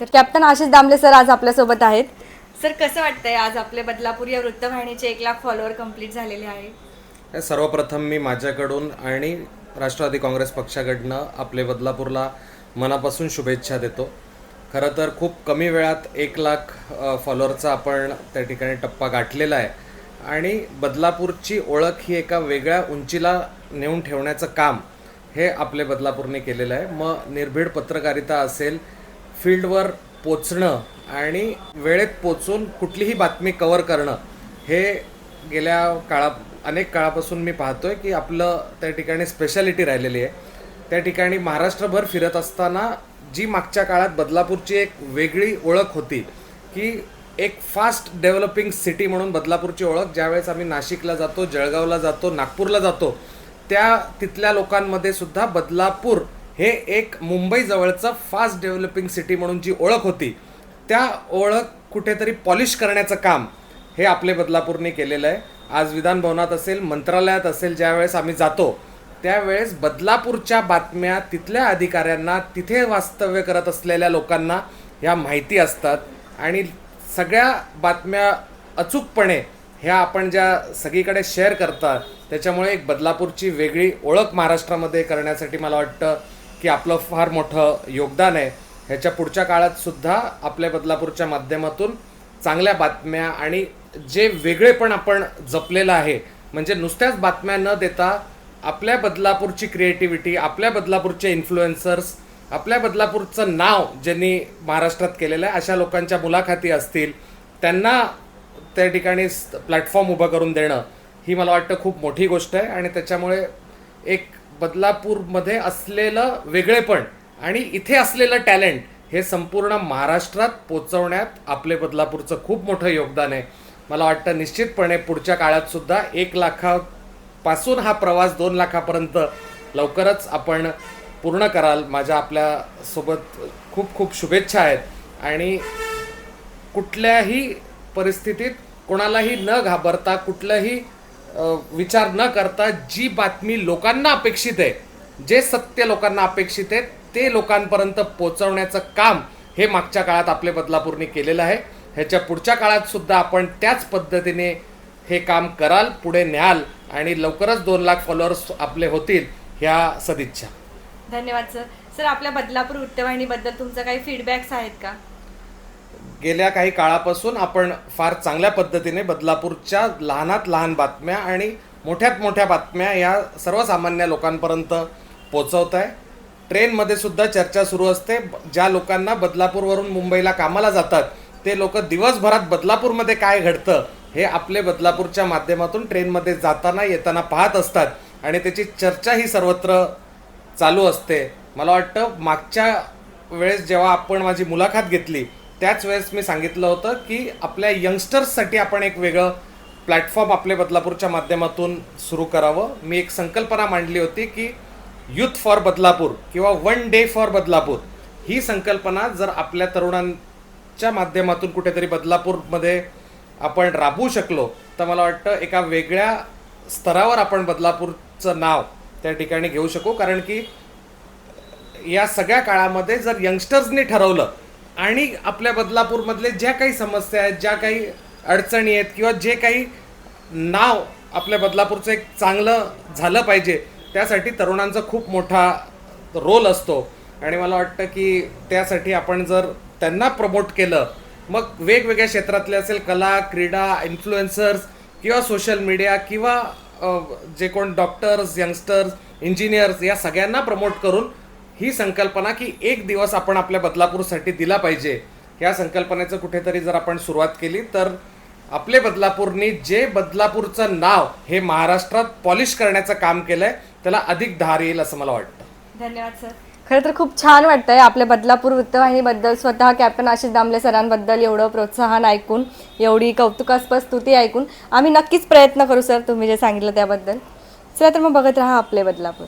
तर captain Ashish Damle sir आज आपल्यासोबत आहेत. सर कसं वाटतंय आज आपले बदलापूर या वृत्तवाहिनीचे एक लाख फॉलोअर कंप्लीट झालेले आहे? हे सर्वप्रथम मी माझ्याकडून आणि राष्ट्रवादी काँग्रेस पक्षाकडनं आपले बदलापूरला मनापासून शुभेच्छा देतो. खरं तर खूप कमी वेळात एक लाख फॉलोअरचा आपण त्या ठिकाणी टप्पा गाठलेला आहे. आणि बदलापूरची ओळख ही एका वेगळ्या उंचीला नेऊन ठेवण्याचं काम हे आपले बदलापूरने केलेलं आहे. मग निर्भीड पत्रकारिता असेल फील्डवर पोचणं आणि वेळेत पोचून कुठलीही बातमी कवर करणं हे गेल्या काळा अनेक काळापासून मी पाहतोय की आपलं त्या ठिकाणी स्पेशालिटी राहिलेली आहे. त्या ठिकाणी महाराष्ट्रभर फिरत असताना जी मागच्या काळात बदलापूरची एक वेगळी ओळख होती की एक फास्ट डेव्हलपिंग सिटी म्हणून बदलापूरची ओळख ज्यावेळेस आम्ही नाशिकला जातो जळगावला जातो नागपूरला जातो त्या तिथल्या लोकांमध्ये सुद्धा बदलापूर हे एक मुंबईजवळचं फास्ट डेव्हलपिंग सिटी म्हणून जी ओळख होती त्या ओळख कुठेतरी पॉलिश करण्याचं काम हे आपले बदलापूरने केलेलं आहे. आज विधानभवनात असेल मंत्रालयात असेल ज्यावेळेस आम्ही जातो त्यावेळेस बदलापूरच्या बातम्या तिथल्या अधिकाऱ्यांना तिथे वास्तव्य करत असलेल्या लोकांना ह्या माहिती असतात. आणि सगळ्या बातम्या अचूकपणे ह्या आपण ज्या सगळीकडे शेअर करतात त्याच्यामुळे एक बदलापूरची वेगळी ओळख महाराष्ट्रामध्ये करण्यासाठी मला वाटतं. की आपलं फार मोठं योगदान आहे. ह्याच्या पुढच्या काळात सुद्धा आपल्या बदलापूरच्या माध्यमातून चांगल्या बातम्या आणि जे वेगळेपण आपण जपलेलं आहे म्हणजे नुसत्याच बातम्या न देता आपल्या बदलापूरची क्रिएटिव्हिटी आपल्या बदलापूरचे इन्फ्लुएन्सर्स आपल्या बदलापूरचं नाव ज्यांनी महाराष्ट्रात केलेलं आहे अशा लोकांच्या मुलाखती असतील त्यांना त्या ठिकाणी प्लॅटफॉर्म उभं करून देणं ही मला वाटतं खूप मोठी गोष्ट आहे आणि त्याच्यामुळे एक बदलापूरमध्ये असलेलं वेगळेपण आणि इथे असलेलं टॅलेंट हे संपूर्ण महाराष्ट्रात पोचवण्यात आपले बदलापूरचं खूप मोठं योगदान आहे. मला वाटतं निश्चितपणे पुढच्या काळात सुद्धा एक लाखापासून हा प्रवास दोन लाखापर्यंत लवकरच आपण पूर्ण कराल. माझ्या आपल्यासोबत खूप खूप शुभेच्छा आहेत. आणि कुठल्याही परिस्थितीत कोणालाही न घाबरता कुठलंही विचार न करता जी बातमी लोकांना अपेक्षित आहे जे सत्य लोकांना अपेक्षित आहे ते लोकांपर्यंत पोचवण्याचं काम हे मागच्या काळात आपले बदलापूरने केलेलं आहे. ह्याच्या पुढच्या काळात सुद्धा आपण त्याच पद्धतीने हे काम कराल पुढे न्याल आणि लवकरच दोन लाख फॉलोअर्स आपले होतील ह्या सदिच्छा. धन्यवाद सर सर आपल्या बदलापूर वृत्तवाहिनीबद्दल तुमचं काही फीडबॅक्स आहेत का? गेल्या काही काळापासून आपण फार चांगल्या पद्धतीने बदलापूरच्या लहानात लहान बातम्या आणि मोठ्यात मोठ्या बातम्या या सर्वसामान्य लोकांपर्यंत पोचवत आहे ट्रेनमध्ये सुद्धा चर्चा सुरू असते. ज्या लोकांना बदलापूरवरून मुंबईला कामाला जातात ते लोक दिवसभरात बदलापूरमध्ये काय घडतं हे आपले बदलापूरच्या माध्यमातून ट्रेनमध्ये जाताना येताना पाहत असतात आणि त्याची चर्चा ही सर्वत्र चालू असते. मला वाटतं मागच्या वेळेस जेव्हा आपण माझी मुलाखत घेतली त्याच वेळेस मी सांगितलं होतं की आपल्या यंगस्टर्ससाठी आपण एक वेगळं प्लॅटफॉर्म आपले बदलापूरच्या माध्यमातून सुरू करावं. मी एक संकल्पना मांडली होती की युथ फॉर बदलापूर किंवा वन डे फॉर बदलापूर ही संकल्पना जर आपल्या तरुणांच्या माध्यमातून कुठेतरी बदलापूरमध्ये आपण राबवू शकलो तर मला वाटतं एका वेगळ्या स्तरावर आपण बदलापूरचं नाव त्या ठिकाणी घेऊ शकू. कारण की या सगळ्या काळामध्ये जर यंगस्टर्सनी ठरवलं आणि आपल्या बदलापूरमधले ज्या काही समस्या आहेत ज्या काही अडचणी आहेत किंवा जे काही नाव आपल्या बदलापूरचं एक चांगलं झालं पाहिजे त्यासाठी तरुणांचा खूप मोठा रोल असतो. आणि मला वाटतं की त्यासाठी आपण जर त्यांना प्रमोट केलं मग वेगवेगळ्या क्षेत्रातले असेल कला क्रीडा इन्फ्लुएन्सर्स किंवा सोशल मीडिया किंवा जे कोण डॉक्टर्स यंगस्टर्स इंजिनियर्स या सगळ्यांना प्रमोट करून ही संकल्पना की एक दिवस आपण आपल्या बदलापूरसाठी दिला पाहिजे. या संकल्पनेचं कुठेतरी जर आपण सुरुवात केली तर आपले बदलापूरनी जे बदलापूरचं नाव हे महाराष्ट्रात पॉलिश करण्याचं काम केलंय त्याला अधिक धार येईल असं मला वाटतं. धन्यवाद सर. खरं तर खूप छान वाटतंय आपल्या बदलापूर वृत्तवाहिनीबद्दल स्वतः कॅप्टन आशिष दामले सरांबद्दल एवढं प्रोत्साहन ऐकून एवढी कौतुकास्पद स्तुती ऐकून आम्ही नक्कीच प्रयत्न करू सर तुम्ही जे सांगितलं त्याबद्दल. चला तर मग बघत राहा आपले बदलापूर.